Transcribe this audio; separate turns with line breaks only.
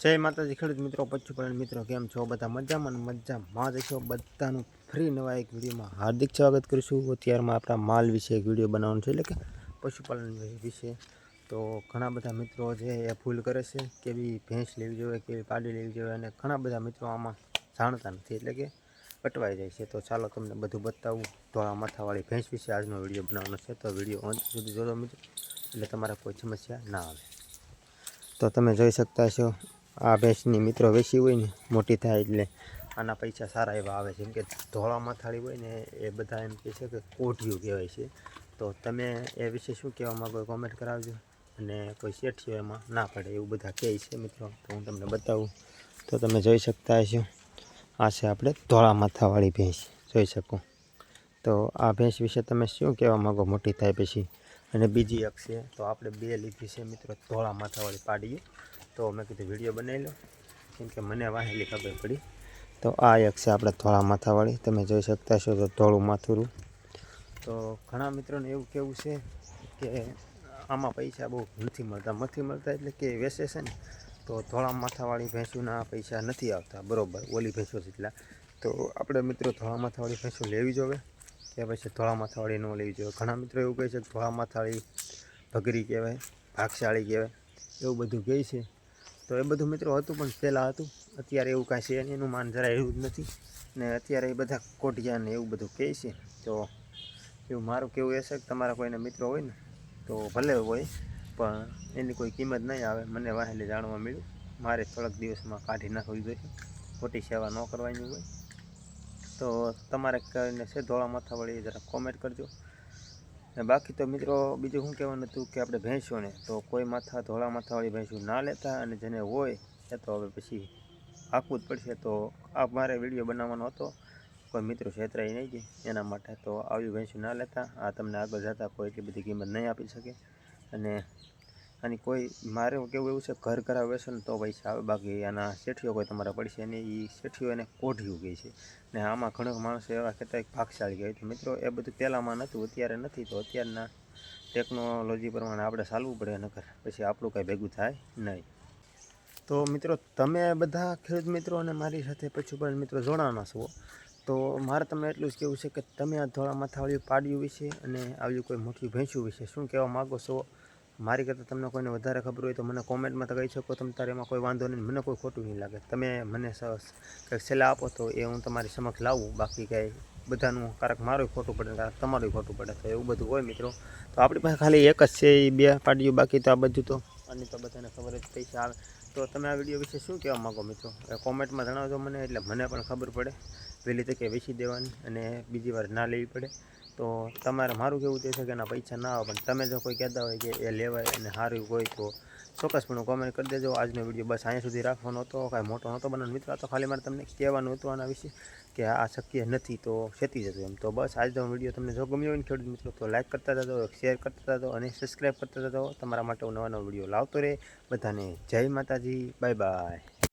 જય માતાજી, ખેડૂત મિત્રો પશુપાલન મિત્રો, કેમ છો? બધા મજામાં મજામાં? જ છો બધાનું ફ્રી નવા એક વિડીયોમાં હાર્દિક સ્વાગત કરીશું. અત્યારમાં આપણા માલ વિશે એક વીડિયો બનાવવાનો છે, એટલે કે પશુપાલન વિશે. તો ઘણા બધા મિત્રો છે એ ભૂલ કરે છે, કેવી ભેંસ લેવી જોઈએ, કેવી પાડી લેવી જોઈએ, અને ઘણા બધા મિત્રો આમાં જાણતા નથી, એટલે કે અટવાઈ જાય છે. તો ચાલો તમને બધું બતાવું. ધોળા માથાવાળી ભેંસ વિશે આજનો વીડિયો બનાવવાનો છે. તો વીડિયો અંત સુધી જોડો મિત્રો, એટલે તમારે કોઈ સમસ્યા ના આવે. તો તમે જોઈ શકતા છો આ ભેંસની મિત્રો વેચી હોય ને, મોટી થાય એટલે આના પૈસા સારા એવા આવે છે. કે ધોળા માથાળી હોય ને, એ બધા એમ કહે છે કે કોઢિયું કહેવાય છે. તો તમે એ વિશે શું કહેવા માગો કોમેન્ટ કરાવજો અને કોઈ શેઠિયો એમાં ના પડે એવું બધા કહે છે મિત્રો. તો હું તમને બતાવું. તો તમે જોઈ શકતા હશો, આ છે આપણે ધોળા માથાવાળી ભેંસ. જોઈ શકો. તો આ ભેંસ વિશે તમે શું કહેવા માગો? મોટી થાય પછી. અને બીજી એક છે, તો આપણે બે લીધી છે મિત્રો, ધોળા માથાવાળી પાડીએ. તો મેં કીધું વીડિયો બનાવી લો. કેમ કે મને વાહેલી ખબર પડી. તો આ એક છે આપણે ધોળા માથાવાળી. તમે જોઈ શકતા છો તો ધોળું માથુરું. તો ઘણા મિત્રોને એવું કેવું છે કે આમાં પૈસા બહુ નથી મળતા. નથી મળતા એટલે કે વેસે છે ને, તો ધોળા માથાવાળી ભેંસુના પૈસા નથી આવતા. બરોબર, ઓલી ભેંસો જેટલા. તો આપણે મિત્રો ધોળા માથાવાળી ભેંસો લેવી જોવે કે પછી ધોળા માથાવાળી ન લેવી જોઈએ. ઘણા મિત્રો એવું કહે છે ધોળા માથાવાળી ભગરી કહેવાય, ભાગશાળી કહેવાય. એવું બધું કહે છે. તો એ બધું મિત્રો હતું પણ પહેલાં હતું. અત્યારે એવું કાંઈ છે એનું માન જરા એવું જ નથી. ને અત્યારે એ બધા કોટિયા ને એવું બધું કહે છે. તો એવું મારું કેવું એ છે કે તમારા કોઈને મિત્રો હોય ને, તો ભલે હોય, પણ એની કોઈ કિંમત નહીં આવે. મને વાહેલી જાણવા મળ્યું. મારે થોડાક દિવસમાં કાઢી નાખવી જોઈએ. ખોટી સેવા ન કરવાની હોય. તો તમારે કરીને છે ધોળા માથા વળી જરા કોમેન્ટ કરજો. બાકી તો મિત્રો બીજું શું કહેવાનું હતું કે આપણે ભેંસોને, તો કોઈ માથા, ધોળા માથાવાળી ભેંસો ના લેતા અને જેને હોય એ તો હવે પછી આખવું જ પડશે. તો આ મારે વીડિયો બનાવવાનો હતો, કોઈ મિત્રો છેતરાઈ નહીં ગઈ. એના માટે તો આવી ભેંસો ના લેતા, આ તમને આગળ જતાં કોઈ એટલી બધી કિંમત નહીં આપી શકે. અને આની કોઈ મારે કેવું એવું છે, ઘર કરાવે છે ને તો પૈસા આવે બાકી આના શેઠીઓ કોઈ તમારા પડશે ને એ શેઠીઓ એને કોઢિયું કહે છે. ને આમાં ઘણા માણસો એવા કહેતા ભાગશાળી તો મિત્રો, એ બધું પહેલાંમાં નહોતું, અત્યારે નથી. તો અત્યારના ટેકનોલોજી પ્રમાણે આપણે ચાલવું પડે નકર. પછી આપણું કાંઈ ભેગું થાય નહીં. તો મિત્રો, તમે બધા ખેડૂત મિત્રો અને મારી સાથે પશુપાલન મિત્રો જોડાણા છો તો મારે તમને એટલું જ કહેવું છે કે તમે આ ધોળા માથાવાળી પાડ્યું વિશે અને આવી કોઈ મોટી ભેંસું વિશે શું કહેવા માગો છો? મારી કરતાં તમને કોઈને વધારે ખબર હોય તો મને કોમેન્ટમાં તો કહી શકો, તમે તારે એમાં કોઈ વાંધો નહીં, મને કોઈ ખોટું નહીં લાગે. તમે મને કંઈક સલાહ આપો તો એ હું તમારી સમક્ષ લાવું. બાકી કાંઈ બધાનું કારક મારું ખોટું પડે કારક તમારું ખોટું પડે તો એવું બધું હોય મિત્રો. તો આપણી પાસે ખાલી એક જ છે એ બે પાડીઓ, બાકી તો આ બધું તો આની તો બધાને ખબર જ પૈસા આવે. તો તમે આ વીડિયો વિશે શું કહેવા માગો મિત્રો? કોમેન્ટમાં જણાવજો મને, એટલે મને પણ ખબર પડે. વહેલી તકે વેચી દેવાની અને બીજી વાર ના લેવી પડે. તો તમારે મારું કેવું તે છે કે એના પૈસા ના આવે, પણ તમે જો કોઈ કહેતા હોય કે એ લેવાય અને સારું હોય તો ચોક્કસપણે કોમેન્ટ કરી દેજો. આજનો વીડિયો બસ અહીંયા સુધી રાખવાનો હતો. કાંઈ મોટો નહોતો બનાવવાનો મિત્રો તો ખાલી મારે તમને કહેવાનું હતું આના વિશે કે આ શક્ય નથી તો ખેતી જતું એમ. તો બસ આજનો વીડિયો તમને જો ગમ્યો હોય ને ખેડૂત મિત્રો, તો લાઈક કરતા જતો શેર કરતા જતો અને સબસ્ક્રાઈબ કરતા જતો તમારા માટે હું નવા નવા વીડિયો લાવતો રહે. બધાને જય માતાજી. Bye bye